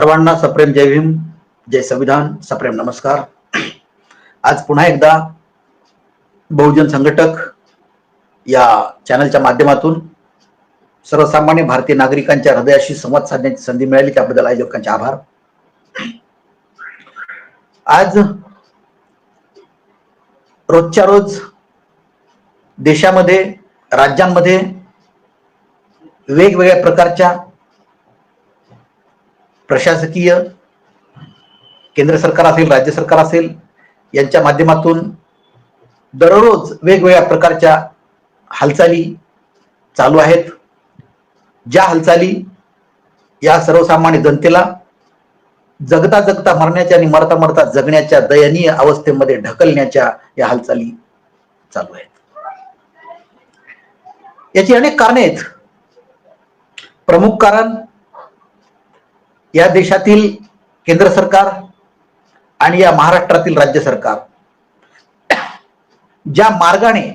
सर्वांना सप्रेम जय भीम जय संविधान सप्रेम नमस्कार. आज पुन्हा एकदा बहुजन संघटक या चॅनलच्या माध्यमातून सर्वसामान्य भारतीय नागरिकांच्या हृदयाशी संवाद साधण्याची संधी मिळाली त्याबद्दल आयोजकांचे आभार. आज रोजच्या रोज देशामध्ये राज्यांमध्ये वेगवेगळ्या प्रकारच्या प्रशासकीय केंद्र सरकार असेल राज्य सरकार असेल यांच्या माध्यमातून दररोज वेगवेगळ्या प्रकारच्या हालचाली चालू आहेत. ज्या हालचाली या सर्वसामान्य जनतेला जगता जगता मरण्याच्या आणि मरता मरता जगण्याच्या दयनीय अवस्थेमध्ये ढकलण्याच्या या हालचाली चालू आहेत. याची अनेक कारणे आहेत. प्रमुख कारण या देशातील केंद्र सरकार आणि या महाराष्ट्रातील राज्य सरकार ज्या मार्गाने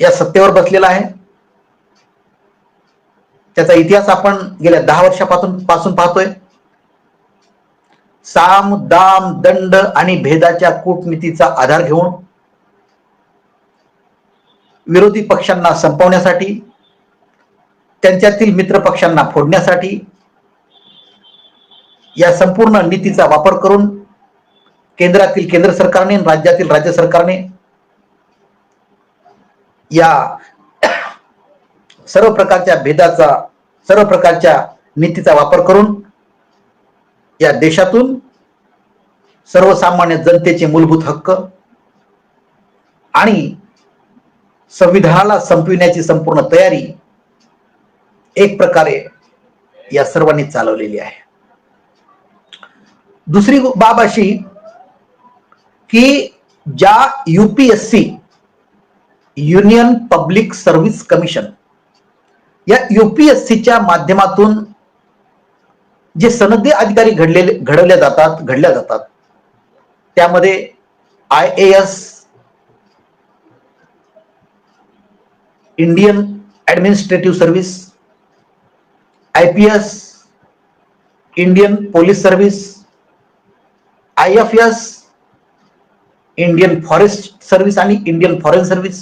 या सत्तेवर बसलेला आहे त्याचा इतिहास आपण गेल्या दहा वर्षापासून पासून पाहतोय. साम दाम दंड आणि भेदाच्या कूटनीतीचा आधार घेऊन विरोधी पक्षांना संपवण्यासाठी त्यांच्यातील मित्र पक्षांना फोडण्यासाठी या संपूर्ण नीतीचा वापर करून केंद्रातील केंद्र सरकारने राज्यातील राज्य सरकारने या सर्व प्रकारच्या भेदाचा सर्व प्रकारच्या नीतीचा वापर करून या देशातून सर्वसामान्य जनतेचे मूलभूत हक्क आणि संविधानाला संपविण्याची संपूर्ण तयारी एक प्रकारे या सर्वांनी चालवलेली आहे. दुसरी बाब अशी की ज्या UPSC union public service commission या युपीएससीच्या माध्यमातून जे सनदी अधिकारी घडलेले घडवल्या जातात घडल्या जातात त्यामध्ये I A S Indian administrative service I P S Indian police service I F S Indian forest service आणि Indian foreign service.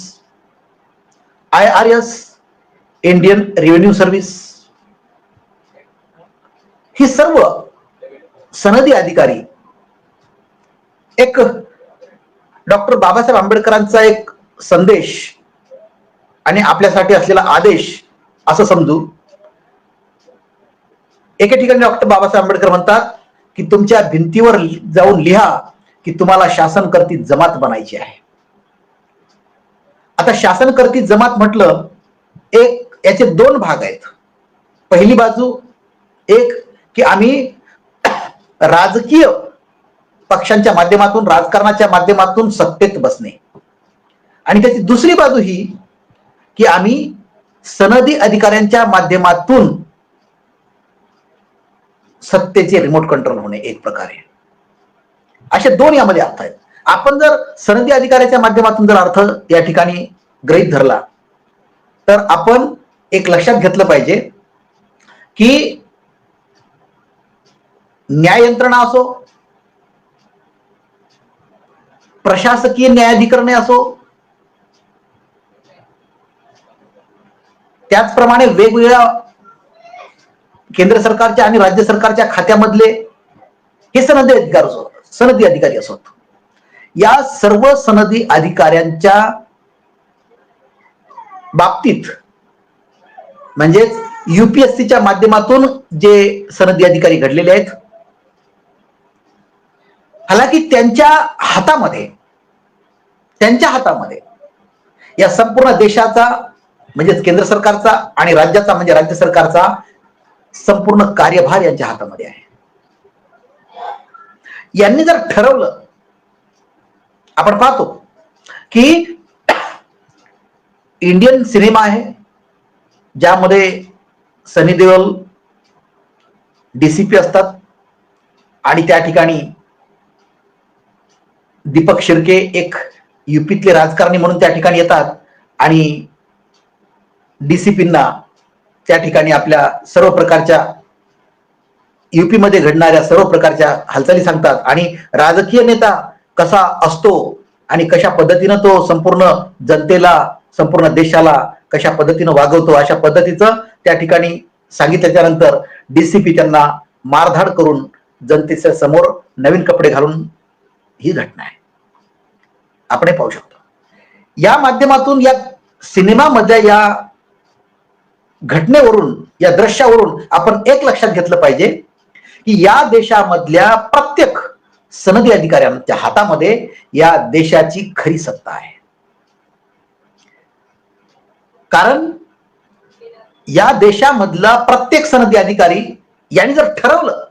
I R S Indian revenue service. ही सर्व सनदी अधिकारी एक डॉक्टर बाबासाहेब आंबेडकरांचा एक संदेश आणि आपल्यासाठी असलेला आदेश असं समजू. एके ठिकाणी डॉक्टर बाबासाहेब आंबेडकर म्हणतात की तुमच्या भिंतीवर जाऊन लिहा की तुम्हाला शासन करती जमात बनायची आहे. आता शासनकर्ती जमात म्हटलं एक याचे दोन भाग आहेत. पहिली बाजू एक की आम्ही राजकीय पक्षांच्या माध्यमातून राजकारणाच्या माध्यमातून सत्तेत बसणे. आणि त्याची दुसरी बाजू ही की आम्ही सनदी अधिकाऱ्यांच्या माध्यमातून सत्तेचे रिमोट कंट्रोल होणे एक प्रकारे असे दोन यामध्ये अर्थ आहेत. आपण जर सनदी अधिकाऱ्याच्या माध्यमातून जर अर्थ या ठिकाणी गृहीत धरला तर आपण एक लक्षात घेतलं पाहिजे की न्याय यंत्रणा असो प्रशासकीय न्यायाधिकरणे असो त्याचप्रमाणे वेगवेगळ्या केंद्र सरकारच्या आणि राज्य सरकारच्या खात्यामधले हे सनदी अधिकारी असो सनदी अधिकारी असत या सर्व सनदी अधिकाऱ्यांच्या बाबतीत म्हणजेच युपीएससीच्या माध्यमातून जे सनदी अधिकारी घडलेले आहेत हालाकी त्यांच्या हातामध्ये त्यांच्या हातामध्ये या संपूर्ण देशाचा म्हणजेच केंद्र सरकारचा आणि राज्याचा म्हणजे राज्य सरकारचा संपूर्ण कार्यभार यांच्या हातामध्ये आहे. यांनी जर ठरवलं आपण पाहतो की इंडियन सिनेमा आहे ज्यामध्ये सनी देओल डीसीपी असतात आणि त्या ठिकाणी दीपक शिर्के एक युपीतले राजकारणी म्हणून त्या ठिकाणी येतात आणि डीसीपींना त्या ठिकाणी आपल्या सर्व प्रकारच्या युपीमध्ये घडणाऱ्या सर्व प्रकारच्या हालचाली सांगतात. आणि राजकीय नेता कसा असतो आणि कशा पद्धतीनं तो संपूर्ण जनतेला संपूर्ण देशाला कशा पद्धतीनं वागवतो अशा पद्धतीचं त्या ठिकाणी सांगितल्याच्या नंतर डीसीपी त्यांना मारधाड करून जनतेच्या समोर नवीन कपडे घालून ही घटना आहे. आपण पाहू शकतो. या माध्यमातून या सिनेमामध्ये या घटनेवरून या दृश्यावरून आपण एक लक्षात घेतलं पाहिजे की या देशामधल्या प्रत्येक सनदी अधिकाऱ्यांच्या हातामध्ये या देशाची खरी सत्ता आहे. कारण या देशामधला प्रत्येक सनदी अधिकारी यांनी जर ठरवलं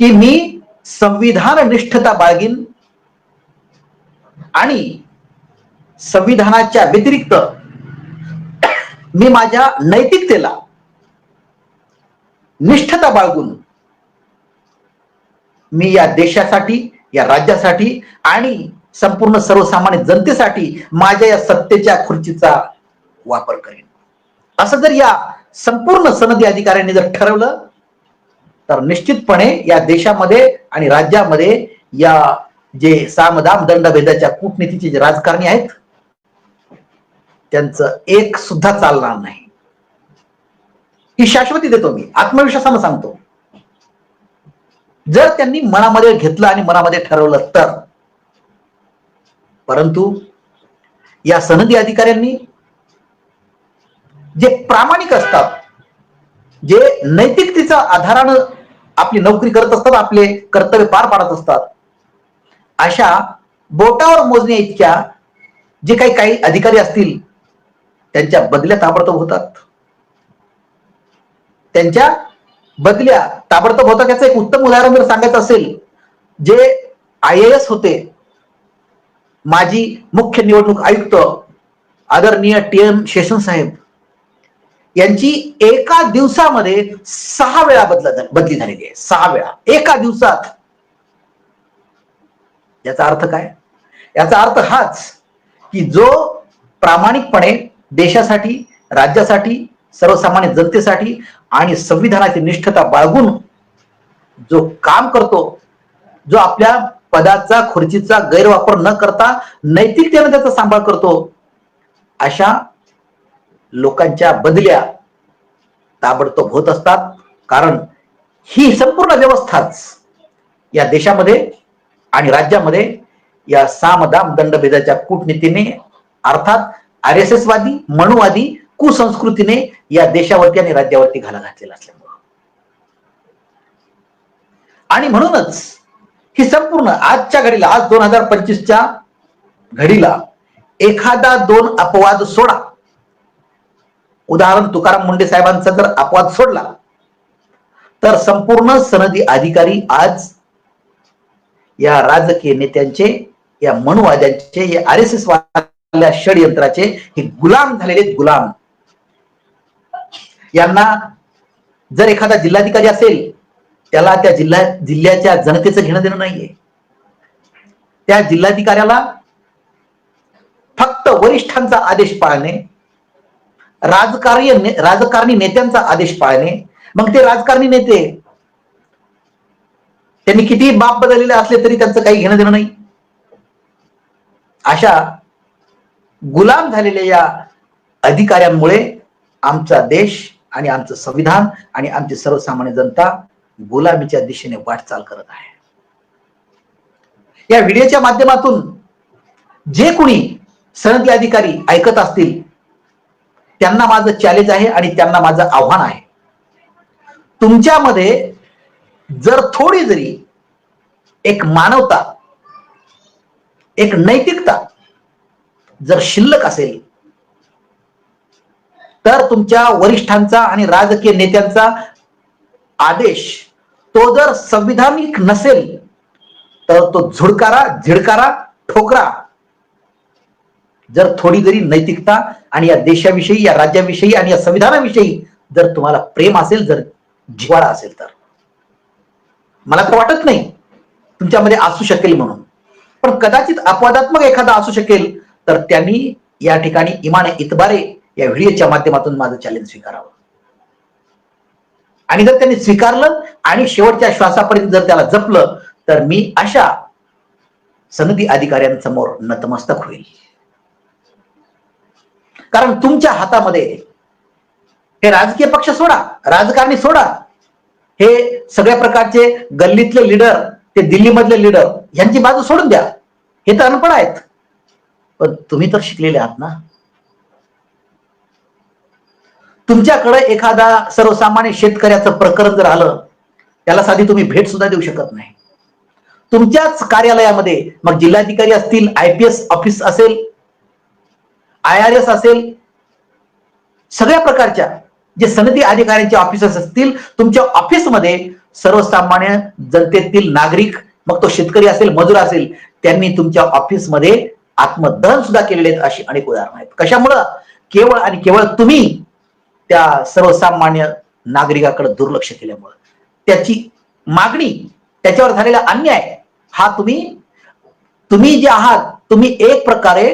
की मी संविधान निष्ठता बाळगीन आणि संविधानाच्या व्यतिरिक्त मी माझ्या नैतिकतेला निष्ठता बाळगून मी या देशासाठी या राज्यासाठी आणि संपूर्ण सर्वसामान्य जनतेसाठी माझ्या या सत्तेच्या खुर्चीचा वापर करेन. असं जर या संपूर्ण सनदी अधिकाऱ्यांनी जर ठरवलं तर निश्चितपणे या देशामध्ये आणि राज्यामध्ये या जे सामदाम दंडभेदाच्या कूटनीतीचे जे राजकारणी आहेत त्यांचं एक सुद्धा चालणार नाही. ही शाश्वती देतो मी. आत्मविश्वासानं सांगतो. जर त्यांनी मनामध्ये घेतलं आणि मनामध्ये ठरवलं तर. परंतु या सनदी अधिकाऱ्यांनी जे प्रामाणिक असतात जे नैतिकतेच्या आधारानं आपली नोकरी करत असतात आपले कर्तव्य पार पाडत असतात अशा बोटावर मोजण्या इतक्या जे काही काही अधिकारी असतील त्यांच्या बदल्या ताबडतोब होतात. त्यांच्या बदल्या ताबडतोब होतात याचं एक उत्तम उदाहरण जर सांगायचं असेल जे आय एस होते माजी मुख्य निवडणूक आयुक्त आदरणीय टी एम शेषन साहेब यांची एका दिवसामध्ये सहा वेळा बदला बदली झालेली आहे. सहा वेळा. एका दिवसात. याचा अर्थ काय? याचा अर्थ हाच की जो प्रामाणिकपणे देशासाठी राज्यासाठी सर्वसामान्य जनतेसाठी आणि संविधानाची निष्ठता बाळगून जो काम करतो जो आपल्या पदाचा खुर्चीचा गैरवापर न करता नैतिकतेने त्याचा सांभाळ करतो अशा लोकांच्या बदल्या ताबडतोब होत असतात. कारण ही संपूर्ण व्यवस्थाच या देशामध्ये आणि राज्यामध्ये या सामदाम दंडभेदाच्या कूटनीतीने अर्थात आर एस एस वादी मनुवादी कुसंस्कृतीने या देशावरती आणि राज्यावरती घाला घातलेला असल्यामुळं. आणि म्हणूनच ही संपूर्ण आजच्या घडीला आज दोन हजार पंचवीसच्या घडीला एखादा दोन अपवाद सोडा. उदाहरण तुकाराम मुंडे साहेबांचा जर अपवाद सोडला तर संपूर्ण सनदी अधिकारी आज या राजकीय नेत्यांचे या मनुवाद्यांचे या आर एस एस वाद षडयंत्राचे हे गुलाम झालेले गुलाम. यांना जर एखादा जिल्हाधिकारी असेल त्याला त्या जिल्हा जिल्ह्याच्या जनतेचं घेणं देणं नाहीये. त्या जिल्हाधिकाऱ्याला फक्त वरिष्ठांचा आदेश पाळणे राजकारणी राजकारणी नेत्यांचा आदेश पाळणे मग ते राजकारणी नेते त्यांनी किती बाप बदललेले असले तरी त्यांचं काही घेणं देणं नाही. अशा गुलाम झालेल्या या अधिकाऱ्यांमुळे आमचा देश आणि आमचं संविधान आणि आमची सर्वसामान्य जनता गुलामीच्या दिशेने वाटचाल करत आहे. या व्हिडिओच्या माध्यमातून जे कुणी सनदी अधिकारी ऐकत असतील त्यांना माझं चॅलेंज आहे आणि त्यांना माझं आव्हान आहे. तुमच्यामध्ये जर थोडी जरी एक मानवता एक नैतिकता जर शिल्लक असेल तर तुमच्या वरिष्ठांचा आणि राजकीय नेत्यांचा आदेश तो जर संविधानिक नसेल तर तो झुडकारा झिडकारा ठोकरा. जर थोडी जरी नैतिकता आणि या देशाविषयी या राज्याविषयी आणि या संविधानाविषयी जर तुम्हाला प्रेम असेल जर जिवाळा असेल तर. मला तर वाटत नाही तुमच्यामध्ये असू शकेल म्हणून. पण कदाचित अपवादात्मक एखादा असू शकेल तर त्यांनी या ठिकाणी इमान इतबारे या व्हिडिओच्या माध्यमातून माझं चॅलेंज स्वीकारावं. आणि जर त्यांनी स्वीकारलं आणि शेवटच्या श्वासापर्यंत जर त्याला जपलं तर मी अशा सनदी अधिकाऱ्यांसमोर नतमस्तक होईल. कारण तुमच्या हातामध्ये हे राजकीय पक्ष सोडा राजकारणी सोडा. हे सगळ्या प्रकारचे गल्लीतले लीडर ते दिल्लीमधले लीडर यांची बाजू सोडून द्या. हे तर अनपड आहेत. पण तुम्ही तर शिकलेले आहात ना. तुमच्याकडे एखादा सर्वसामान्य शेतकऱ्याचं प्रकरण जर आलं त्याला साधी तुम्ही भेट सुद्धा देऊ शकत नाही. तुमच्याच कार्यालयामध्ये मग जिल्हाधिकारी असतील आय पी एस ऑफिस असेल आय आर एस असेल सगळ्या प्रकारच्या जे सनदी अधिकाऱ्यांचे ऑफिसर्स असतील तुमच्या ऑफिसमध्ये सर्वसामान्य जनतेतील नागरिक मग तो शेतकरी असेल मजूर असेल त्यांनी तुमच्या ऑफिसमध्ये आत्मदहन सुद्धा केलेले आहेत अशी अनेक उदाहरणं आहेत. कशामुळं? केवळ आणि केवळ तुम्ही त्या सर्वसामान्य नागरिकाकडे दुर्लक्ष केल्यामुळं. त्याची मागणी त्याच्यावर झालेला अन्याय हा तुम्ही तुम्ही जे आहात तुम्ही एक प्रकारे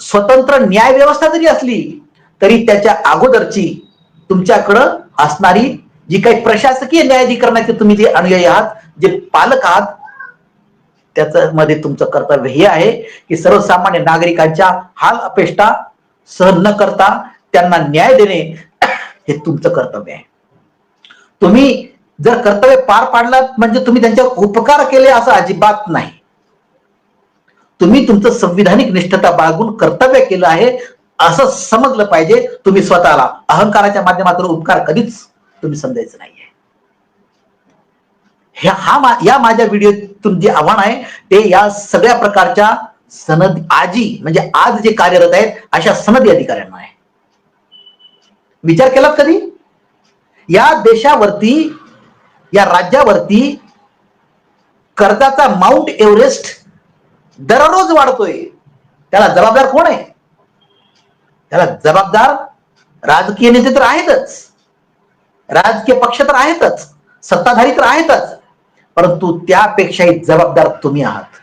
स्वतंत्र न्याय व्यवस्था जरी असली तरी त्याच्या अगोदरची तुमच्याकडं असणारी जी काही प्रशासकीय न्यायाधिकरणाचे तुम्ही जे अनुयायी आहात जे पालक आहात त्याच्यामध्ये तुमचं कर्तव्य हे आहे की सर्वसामान्य नागरिकांच्या हाल अपेष्टा सहन न करता त्यांना न्याय देणे हे तुमचं कर्तव्य आहे. तुम्ही जर कर्तव्य पार पाडलात म्हणजे तुम्ही त्यांच्यावर उपकार केले असं अजिबात नाही. तुम्ही तुमचं संविधानिक निष्ठता बाळगून कर्तव्य केलं आहे असं समजलं पाहिजे. तुम्ही स्वतःला अहंकाराच्या माध्यमातून उपकार कधीच तुम्ही समजायचं नाहीये. ह्या हा मा- या माझ्या व्हिडिओतून जे आव्हान आहे ते या सगळ्या प्रकारच्या सनद आजी म्हणजे आज जे कार्यरत आहेत अशा सनदी अधिकाऱ्यांना आहे. विचार केलात कधी? या देशावरती या राज्यावरती कर्जाचा माउंट एव्हरेस्ट दररोज वाढतोय. त्याला जबाबदार कोण आहे? त्याला जबाबदार राजकीय नेते तर आहेतच. राजकीय पक्ष तर आहेतच. सत्ताधारी तर आहेतच. परंतु त्यापेक्षाही जबाबदार तुम्ही आहात.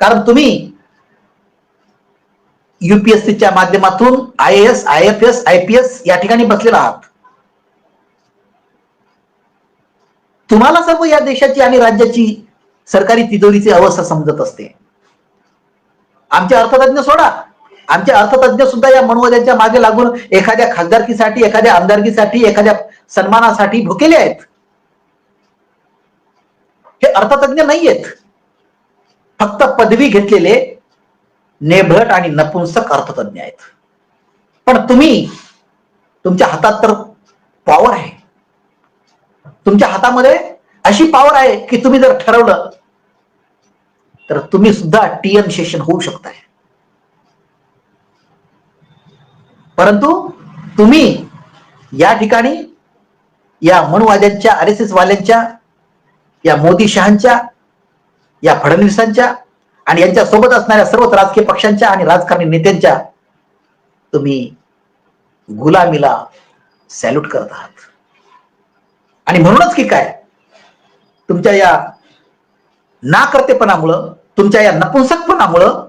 कारण तुम्ही युपीएससीच्या माध्यमातून I S I F S I P S या ठिकाणी बसलेला आहात. तुम्हाला सर्व या देशाची आणि राज्याची सरकारी तिजोरीची अवस्था समजत असते. आमचे अर्थतज्ञ सोडा. आमचे अर्थतज्ञ सुद्धा या मनोवद्यांच्या मागे लागून एखाद्या खासदारकीसाठी एखाद्या आमदारकीसाठी एखाद्या सन्मानासाठी भुकेले आहेत. हे अर्थतज्ञ नाहीयेत. फक्त पदवी घेतलेले नेभट आणि नपुंसक अर्थतज्ञ आहेत. पण तुम्ही तुमच्या हातात तर पॉवर आहे. तुमच्या हातामध्ये अशी पॉवर आहे की तुम्ही जर ठरवलं तर तुम्ही सुद्धा टीएम सेशन होऊ शकताय. परंतु तुम्ही या ठिकाणी या मनुवाद्यांच्या आर एस एस वाल्यांच्या या मोदी शहांच्या या फडणवीसांच्या आणि यांच्या सोबत असणाऱ्या सर्वच राजकीय पक्षांच्या आणि राजकारणी नेत्यांच्या तुम्ही गुलामीला सॅल्यूट करत आहात. आणि म्हणूनच की काय? तुमच्या या नाकर्तेपणामुळं तुमच्या या नपुंसकपणामुळं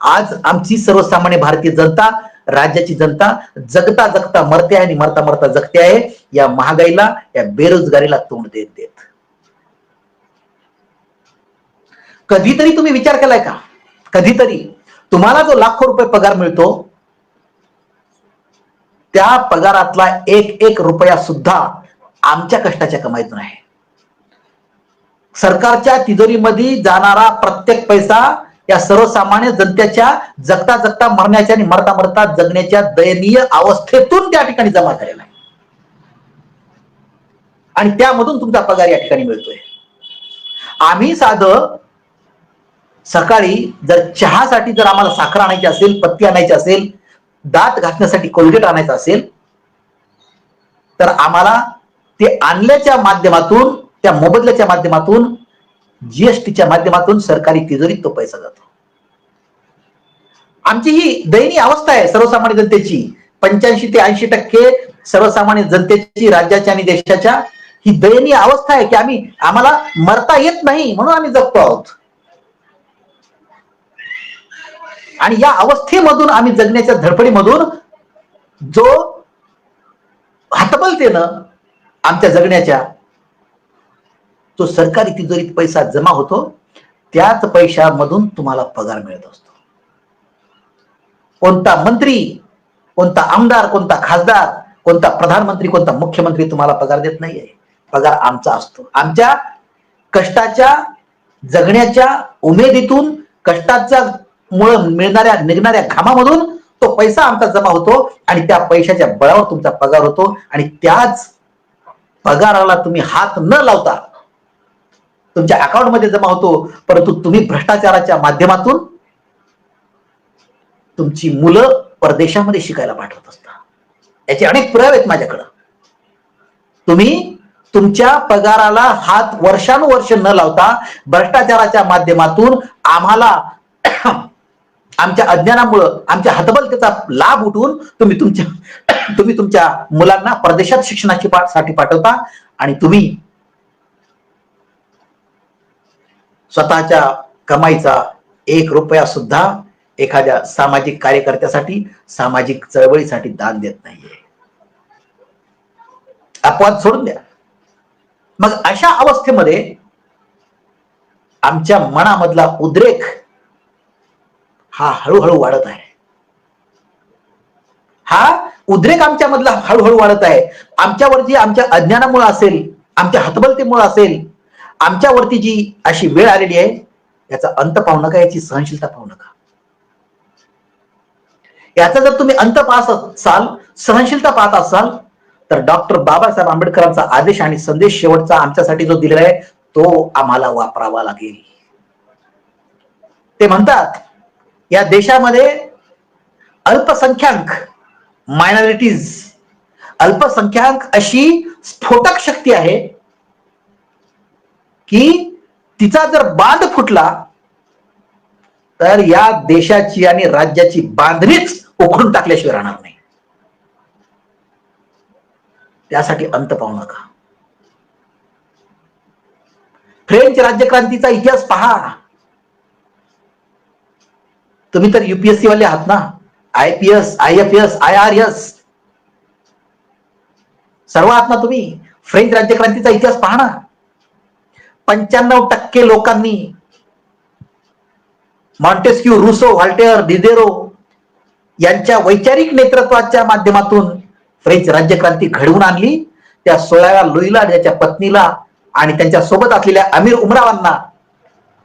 आज आमची सर्वसामान्य भारतीय जनता राज्याची जनता जगता जगता मरते आहे आणि मरता मरता जगते आहे. या महागाईला या बेरोजगारीला तोंड देत देत. कधीतरी तुम्ही विचार केलाय का? कधीतरी. तुम्हाला जो लाखो रुपये पगार मिळतो त्या पगारातला एक एक रुपया सुद्धा आमच्या कष्टाच्या कमाईतून आहे. सरकारच्या तिजोरीमध्ये जाणारा प्रत्येक पैसा या सर्वसामान्य जनतेच्या जगता जगता मरण्याच्या आणि मरता मरता जगण्याच्या दयनीय अवस्थेतून त्या ठिकाणी जमा झालेला आहे. आणि त्यामधून तुमचा पगार या ठिकाणी मिळतोय. आम्ही साधं सकाळी जर चहासाठी जर आम्हाला साखर आणायची असेल पत्ती आणायची असेल दात घासण्यासाठी कोलगेट आणायचं असेल तर आम्हाला ते आणल्याच्या माध्यमातून त्या मोबदल्याच्या माध्यमातून जीएसटीच्या माध्यमातून सरकारी तिजोरीत तो पैसा जातो. आमची ही दयनीय अवस्था आहे सर्वसामान्य जनतेची. पंच्याऐंशी ते ऐंशी टक्के सर्वसामान्य जनतेची राज्याच्या आणि देशाच्या ही दयनीय अवस्था आहे की आम्ही आम्हाला मरता येत नाही म्हणून आम्ही जगतो आहोत. आणि या अवस्थेमधून आम्ही जगण्याच्या धडपडीमधून जो हतबलतेनं आमच्या जगण्याच्या तो सरकारी तिजोरीत पैसा जमा होतो त्याच पैशामधून तुम्हाला पगार मिळत असतो. कोणता मंत्री कोणता आमदार कोणता खासदार कोणता प्रधानमंत्री कोणता मुख्यमंत्री तुम्हाला पगार देत नाहीये. पगार आमचा असतो. आमच्या कष्टाच्या जगण्याच्या उमेदीतून कष्टाचा मुळे मिळणाऱ्या निघणाऱ्या घामामधून तो पैसा आमचा जमा होतो आणि त्या पैशाच्या बळावर तुमचा पगार होतो आणि त्याच पगाराला तुम्ही हात न लावता तुमच्या अकाउंटमध्ये जमा होतो. परंतु तुम्ही भ्रष्टाचाराच्या माध्यमातून तुमची मुलं परदेशामध्ये शिकायला पाठवत असता. याचे अनेक पुरावे आहेत माझ्याकडं. तुम्ही तुमच्या पगाराला हात वर्षानुवर्ष न लावता भ्रष्टाचाराच्या माध्यमातून आम्हाला आमच्या अज्ञानामुळं आमच्या हतबलतेचा लाभ उठवून तुम्ही तुमच्या तुम्ही तुमच्या मुलांना परदेशात शिक्षणाची साठी पाठवता आणि तुम्ही स्वतःच्या कमाईचा एक रुपया सुद्धा एखाद्या सामाजिक कार्यकर्त्यासाठी सामाजिक चळवळीसाठी दान देत नाहीये. अपवाद सोडून द्या. मग अशा अवस्थेमध्ये आमच्या मनामधला उद्रेक हा हळूहळू वाढत आहे. हा उद्रेक आमच्या मधला हळूहळू वाढत आहे. आमच्यावरती आमच्या अज्ञानामुळे असेल आमच्या हतबलतेमुळे असेल आमच्यावरती जी अशी वेळ आलेली आहे याचा अंत पाहू नका याची सहनशीलता पाहू नका. याचा जर तुम्ही अंत पाहत असाल सहनशीलता पाहत असाल तर डॉक्टर बाबासाहेब आंबेडकरांचा आदेश आणि संदेश शेवटचा आमच्यासाठी जो दिलेला आहे तो आम्हाला वापरावा लागेल. ते म्हणतात या देशामध्ये अल्पसंख्याक मायनॉरिटीज अल्पसंख्याक अशी स्फोटक शक्ती आहे की तिचा जर बांध फुटला तर या देशाची आणि राज्याची बांधणीच उखडून टाकल्याशिवाय राहणार नाही. त्यासाठी अंत पाहू नका. फ्रेंच राज्यक्रांतीचा इतिहास पहा. तुम्ही तर युपीएससी वाले आहात ना? I P S I F S I R S सर्व आहात ना तुम्ही? फ्रेंच राज्यक्रांतीचा इतिहास पहा ना. पंच्याण्णव टक्के लोकांनी मॉन्टेस्क्यू रुसो व्हाल्टेअर डिदेरो यांच्या वैचारिक नेतृत्वाच्या माध्यमातून फ्रेंच राज्यक्रांती घडवून आणली. त्या सोळाव्या लुईला त्याच्या पत्नीला आणि त्यांच्यासोबत असलेल्या अमीर उमरावांना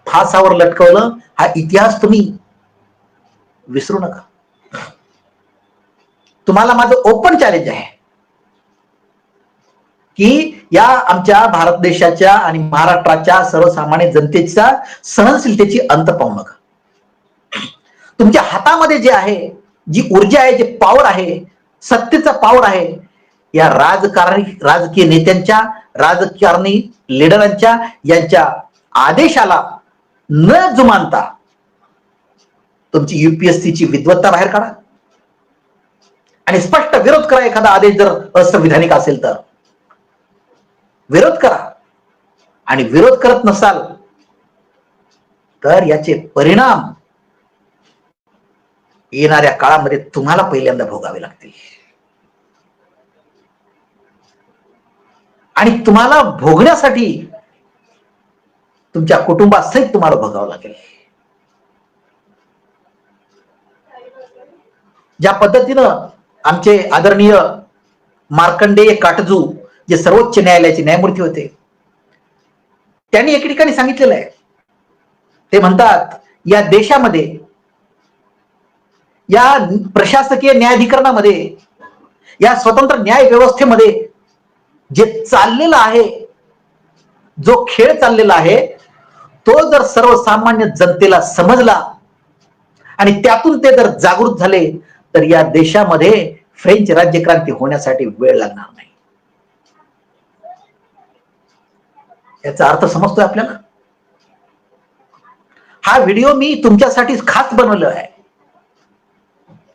फासावर लटकवलं. हा इतिहास तुम्ही विसरू नका. तुम्हाला माझं ओपन चॅलेंज आहे. की या आमच्या भारत देशाच्या आणि महाराष्ट्राच्या सर्वसामान्य जनतेच्या सहनशीलतेची अंत पाहू नका. तुमच्या हातामध्ये जे आहे जी ऊर्जा आहे जे पॉवर आहे सत्तेचा पॉवर आहे या राजकारणी राजकीय नेत्यांच्या राजकारणी लिडरांच्या यांच्या आदेशाला न जुमानता तुमची युपीएससीची विद्वत्ता बाहेर काढा. आणि स्पष्ट विरोध करा एखादा आदेश जर असंविधानिक असेल तर. विरोध करा. आणि विरोध करत नसाल तर याचे परिणाम येणाऱ्या काळामध्ये तुम्हाला पहिल्यांदा भोगावे लागतील. आणि तुम्हाला भोगण्यासाठी तुमच्या कुटुंबासहित तुम्हाला भोगावं लागेल. ज्या पद्धतीनं आमचे आदरणीय मार्कंडेय काटजू जे सर्वोच्च न्यायालयाचे न्यायमूर्ती होते त्यांनी एक ठिकाणी सांगितलेलं आहे. ते म्हणतात या देशामध्ये या प्रशासकीय न्यायाधिकरणामध्ये या स्वतंत्र न्याय व्यवस्थेमध्ये जे चाललेलं आहे जो खेळ चाललेला आहे तो जर सर्वसामान्य जनतेला समजला आणि त्यातून ते जर जागृत झाले तर या देशामध्ये फ्रेंच राज्यक्रांती होण्यासाठी वेळ लागणार नाही. याचा अर्थ समजतोय आपल्याला? हा व्हिडिओ मी तुमच्यासाठी खास बनवलेला आहे.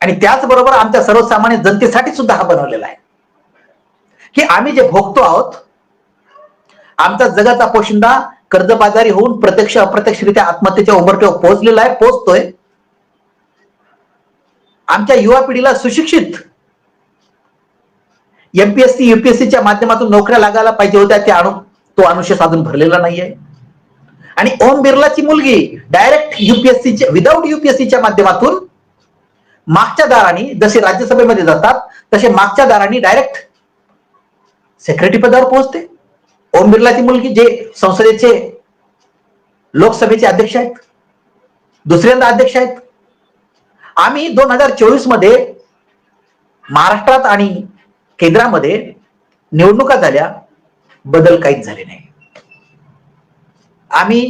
आणि त्याचबरोबर आमच्या सर्वसामान्य जनतेसाठी सुद्धा हा बनवलेला आहे. की आम्ही जे भोगतो आहोत आमचा जगाचा पोशिंदा कर्जबाजारी होऊन प्रत्यक्ष अप्रत्यक्षरित्या आत्महत्येच्या उमरट्यावर पोहोचलेला आहे पोहोचतोय. आमच्या युवा पिढीला सुशिक्षित. एमपीएससी युपीएससीच्या माध्यमातून नोकऱ्या लागायला पाहिजे होत्या त्या अनु तो अनुशेष अजून भरलेला नाहीये. आणि ओम बिर्लाची मुलगी डायरेक्ट युपीएससीच्या विदाऊट युपीएससीच्या माध्यमातून मागच्या दाराने जसे राज्यसभेमध्ये जातात तसे मागच्या दाराने डायरेक्ट सेक्रेटरी पदावर पोहोचते. ओम बिर्लाची मुलगी जे संसदेचे लोकसभेचे अध्यक्ष आहेत दुसऱ्यांदा अध्यक्ष आहेत आम्ही दोन हजार चोवीसमध्ये महाराष्ट्रात आणि केंद्रामध्ये निवडणुका झाल्या. बदल काहीच झाले नाही. आम्ही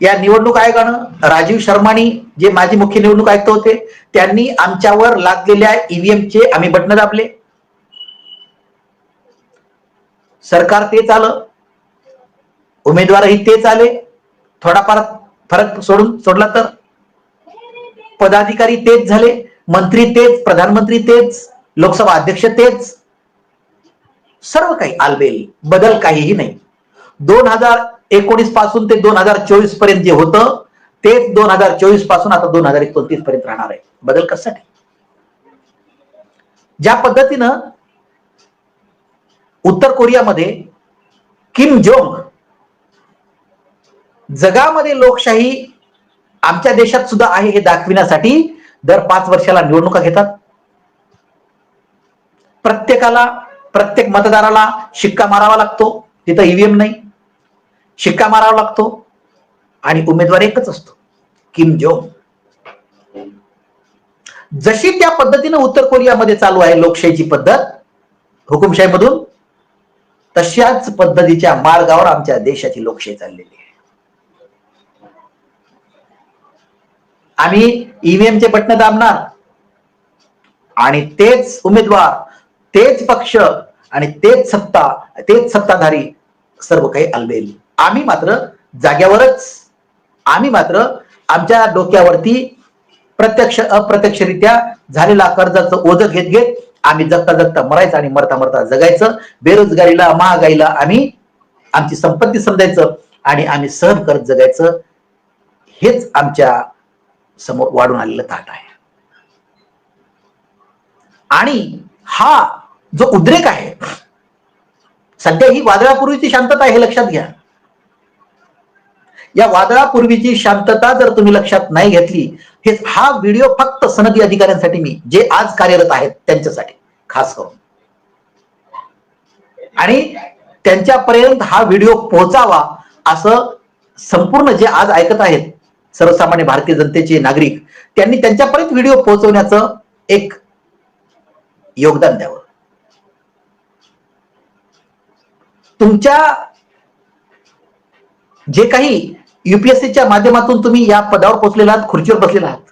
या निवडणूक आयोगानं राजीव शर्मानी जे माजी मुख्य निवडणूक आयुक्त होते त्यांनी आमच्यावर लागलेल्या ईव्हीएमचे आम्ही बटन दाबले. सरकार तेच आलं. उमेदवारही तेच आले. थोडाफार फरक सोडून सोडला तर? पदाधिकारी तेच झाले मंत्री तेच प्रधानमंत्री तेच लोकसभा अध्यक्ष तेच. सर्व काही आलबेल बदल काहीही नाही. दोन हजार एकोणीसपासून ते दोन हजार चोवीसपर्यंत जे होतं तेच दोन हजार चोवीसपासून आता दोन हजार एकोणतीस पर्यंत राहणार आहे. बदल कशासाठी ज्या पद्धतीनं उत्तर कोरियामध्ये किम जोंग जगामध्ये लोकशाही आमच्या देशात सुद्धा आहे हे दाखविण्यासाठी दर पाच वर्षाला निवडणुका घेतात. प्रत्येकाला प्रत्येक मतदाराला शिक्का मारावा लागतो. तिथं ईव्हीएम नाही. शिक्का मारावा लागतो. आणि उमेदवार एकच असतो किम जो जशी त्या पद्धतीनं उत्तर कोरियामध्ये चालू आहे लोकशाहीची पद्धत हुकुमशाहीमधून तशाच पद्धतीच्या मार्गावर आमच्या देशाची लोकशाही चाललेली आहे. आम्ही ईव्हीएमचे बटन दाबणार. आणि तेच उमेदवार तेच पक्ष आणि तेच सत्ता तेच सत्ताधारी सर्व काही अलबेल आम्ही मात्र जाग्यावरच. आम्ही मात्र आमच्या डोक्यावरती प्रत्यक्ष अप्रत्यक्षरित्या झालेला कर्जाचं ओझं घेत घेत आम्ही जगता जगता मरायचं आणि मरता मरता जगायचं. बेरोजगारीला महागाईला आम्ही आमची संपत्ती समजायचं आणि आम्ही सहन करत जगायचं. हेच आमच्या समोर वाढून आलेलं ताट आहे. आणि हा जो उद्रेक आहे सध्या ही वादळापूर्वीची शांतता आहे हे लक्षात घ्या. या वादळापूर्वीची शांतता जर तुम्ही लक्षात नाही घेतली हे हा व्हिडिओ फक्त सनदी अधिकाऱ्यांसाठी मी जे आज कार्यरत आहेत त्यांच्यासाठी खास करून. आणि त्यांच्यापर्यंत हा व्हिडिओ पोहोचावा असं संपूर्ण जे आज ऐकत आहेत सर्वसामान्य भारतीय जनतेचे नागरिक त्यांनी त्यांच्यापर्यंत व्हिडिओ पोहोचवण्याचं एक योगदान द्यावं. तुमच्या जे काही युपीएससीच्या माध्यमातून तुम्ही या पदावर पोहोचलेला आहात खुर्चीवर बसलेला आहात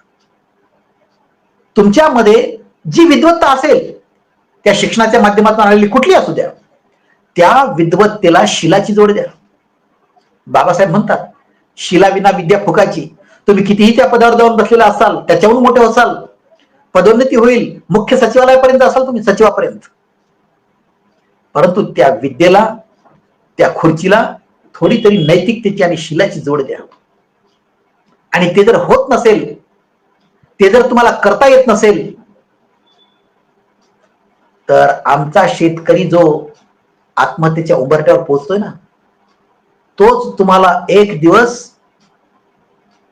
तुमच्यामध्ये जी विद्वत्ता असेल त्या शिक्षणाच्या माध्यमातून आलेली कुठली असू द्या त्या विद्वत्तेला शिलाची जोड द्या. बाबासाहेब म्हणतात शिला विना विद्या फुकाची. तुम्ही कितीही त्या पदावर जाऊन बसलेला असाल त्याच्याहून मोठे असाल पदोन्नती होईल मुख्य सचिवालयापर्यंत असाल तुम्ही सचिवापर्यंत. परंतु त्या विद्येला त्या खुर्चीला थोडी तरी नैतिकतेची आणि शिलाची जोड द्या. आणि ते जर होत नसेल ते जर तुम्हाला करता येत नसेल तर आमचा शेतकरी जो आत्महत्येच्या उंबरट्यावर पोहोचतोय ना तोच तुम्हाला एक दिवस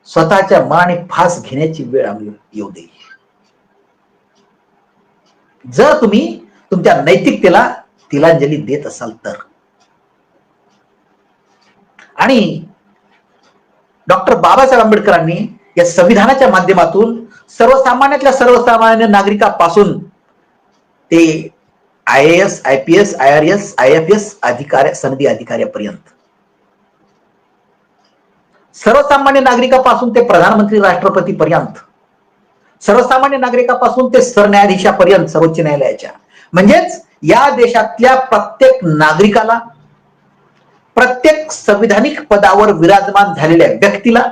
स्वतःच्या मनाने फास घेण्याची वेळ आम्ही येऊ देईल जर तुम्ही तुमच्या नैतिकतेला तिलांजली देत असाल तर. आणि डॉक्टर बाबासाहेब आंबेडकरांनी या संविधानाच्या माध्यमातून सर्वसामान्यातल्या सर्वसामान्य नागरिकापासून ते I S I P S I R S I F S अधिकाऱ्या सनदी अधिकाऱ्यापर्यंत सर्वसामान्य नागरिकापासून ते प्रधानमंत्री राष्ट्रपती पर्यंत सर्वसामान्य नागरिकापासून ते सरन्यायाधीशापर्यंत सर्वोच्च न्यायालयाच्या. म्हणजेच या देशातल्या प्रत्येक नागरिकाला प्रत्येक संविधानिक पदावर विराजमान झालेल्या व्यक्तीला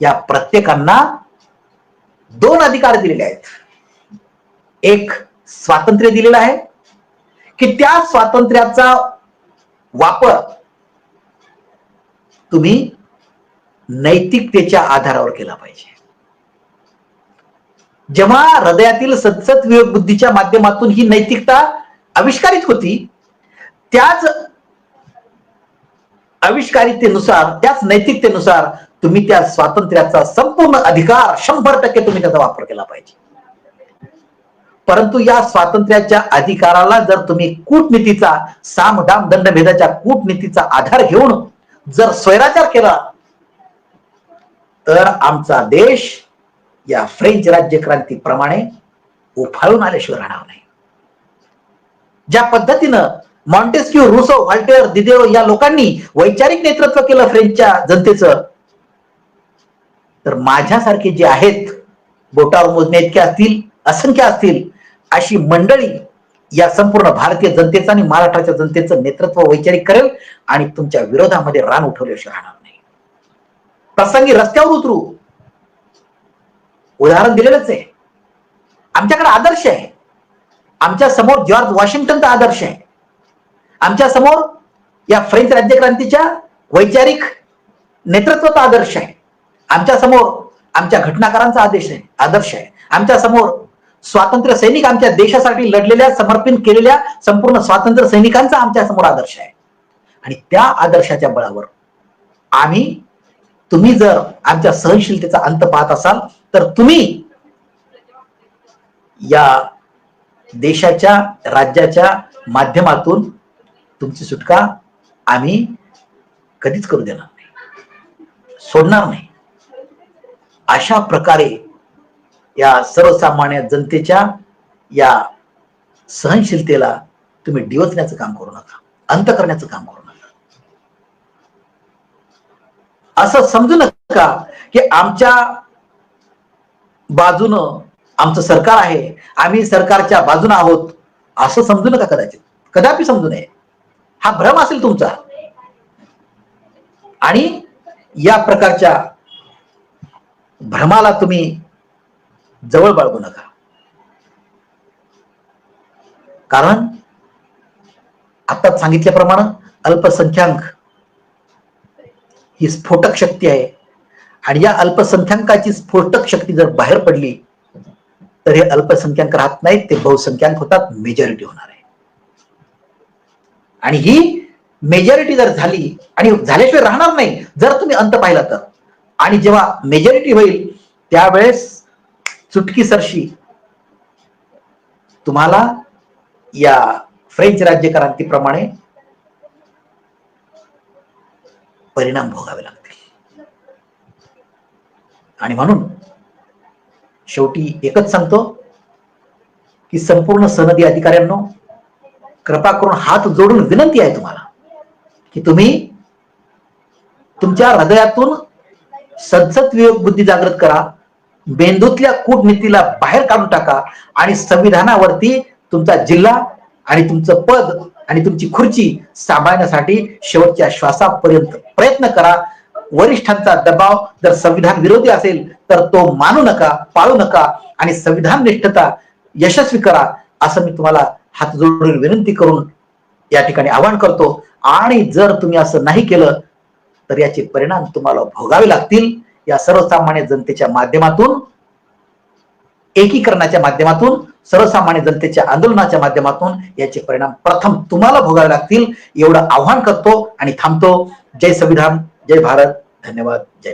या प्रत्येकांना दोन अधिकार दिलेले आहेत. एक स्वातंत्र्य दिलेलं आहे की त्या स्वातंत्र्याचा वापर तुम्ही नैतिकतेच्या आधारावर केला पाहिजे. जेव्हा हृदयातील सदसत विवेक बुद्धीच्या माध्यमातून ही नैतिकता आविष्कारित होती त्याच आविष्कारितेनुसार त्याच नैतिकतेनुसार तुम्ही त्या स्वातंत्र्याचा संपूर्ण अधिकार शंभर टक्के तुम्ही त्याचा वापर केला पाहिजे. परंतु या स्वातंत्र्याच्या अधिकाराला जर तुम्ही कूटनीतीचा सामदाम दंडभेदाच्या कूटनीतीचा आधार घेऊन जर स्वैराचार केला तर आमचा देश या फ्रेंच राज्यक्रांतीप्रमाणे उफाळून आल्याशिवाय राहणार नाही. ज्या पद्धतीनं मॉन्टेस्क्यू रुसो व्हाल्टेअर दिदेरो या लोकांनी वैचारिक नेतृत्व केलं फ्रेंचच्या जनतेचं तर माझ्यासारखे जे आहेत बोटावर मोजण्या इतके असतील असंख्य असतील अशी मंडळी या संपूर्ण भारतीय जनतेचं आणि महाराष्ट्राच्या जनतेचं नेतृत्व वैचारिक करेल आणि तुमच्या विरोधामध्ये रान उठवल्याशिवाय राहणार नाही. प्रसंगी रस्त्यावर उतरू. उदाहरण दिलेलंच आहे. आमच्याकडे आदर्श आहे. आमच्यासमोर जॉर्ज वॉशिंग्टनचा आदर्श आहे. आमच्यासमोर या फ्रेंच राज्यक्रांतीच्या वैचारिक नेतृत्वाचा आदर्श आहे. आमच्यासमोर आमच्या घटनाकारांचा आदेश आहे. आदर्श आहे. आमच्यासमोर स्वातंत्र्य सैनिक आमच्या देशासाठी लढलेल्या समर्पित केलेल्या संपूर्ण स्वातंत्र्य सैनिकांचा आमच्यासमोर आदर्श आहे. आणि त्या आदर्शाच्या बळावर आम्ही तुम्ही जर आमच्या सहनशीलतेचा अंत पाहत असाल तर तुम्ही या देशाच्या राज्याच्या माध्यमातून तुमची सुटका आम्ही कधीच करू देणार नाही. सोडणार नाही. अशा प्रकारे या सर्वसामान्य जनतेच्या या सहनशीलतेला तुम्ही डिवचण्याचं काम करू नका अंत करण्याचं काम करू नका. असं समजू नका की आमच्या बाजूनं आमचं सरकार आहे आम्ही सरकारच्या बाजूनं आहोत असं समजू नका कदाचित. कदापि समजू नये. हा भ्रम असेल तुमचा. आणि या प्रकारच्या भ्रमाला तुम्ही जवळ बाळगू नका. कारण आताच सांगितल्याप्रमाणे अल्पसंख्याक ही स्फोटक शक्ती आहे. आणि या अल्पसंख्याकाची स्फोटक शक्ती जर बाहेर पडली तर हे अल्पसंख्याक राहत नाहीत ते बहुसंख्याक होतात मेजॉरिटी होणार आहे. आणि ही मेजॉरिटी जर झाली आणि झाल्याशिवाय राहणार नाही जर तुम्ही अंत पाहिला तर. आणि जेव्हा मेजॉरिटी होईल त्यावेळेस चुटकी सरशी तुम्हाला या फ्रेंच राज्यक्रांतीप्रमाणे परिणाम भोगावे लागतील. आणि म्हणून शेवटी एकच सांगतो की संपूर्ण सनदी अधिकाऱ्यांनो कृपा करून हात जोडून विनंती आहे तुम्हाला की तुम्ही तुमच्या हृदयातून सदसत विवेक बुद्धी जागृत करा. मेंदूतल्या कूटनीतीला बाहेर काढून टाका आणि संविधानावरती तुमचा जिल्हा आणि तुमचं पद आणि तुमची खुर्ची सांभाळण्यासाठी शेवटच्या श्वासापर्यंत प्रयत्न करा. वरिष्ठांचा दबाव जर संविधान विरोधी असेल तर तो मानू नका पाळू नका आणि संविधान निष्ठता यशस्वी करा असं मी तुम्हाला हात जोडून विनंती करून या ठिकाणी आवाहन करतो. आणि जर तुम्ही असं नाही केलं तर याचे परिणाम तुम्हाला भोगावे लागतील. या सर्वसामान्य जनतेच्या माध्यमातून एकीकरणाच्या माध्यमातून सर्वसामान्य जनतेच्या आंदोलनाच्या माध्यमातून याचे परिणाम प्रथम तुम्हाला भोगावे लागतील. एवढं आव्हान करतो आणि थांबतो. जय संविधान जय भारत. धन्यवाद. जय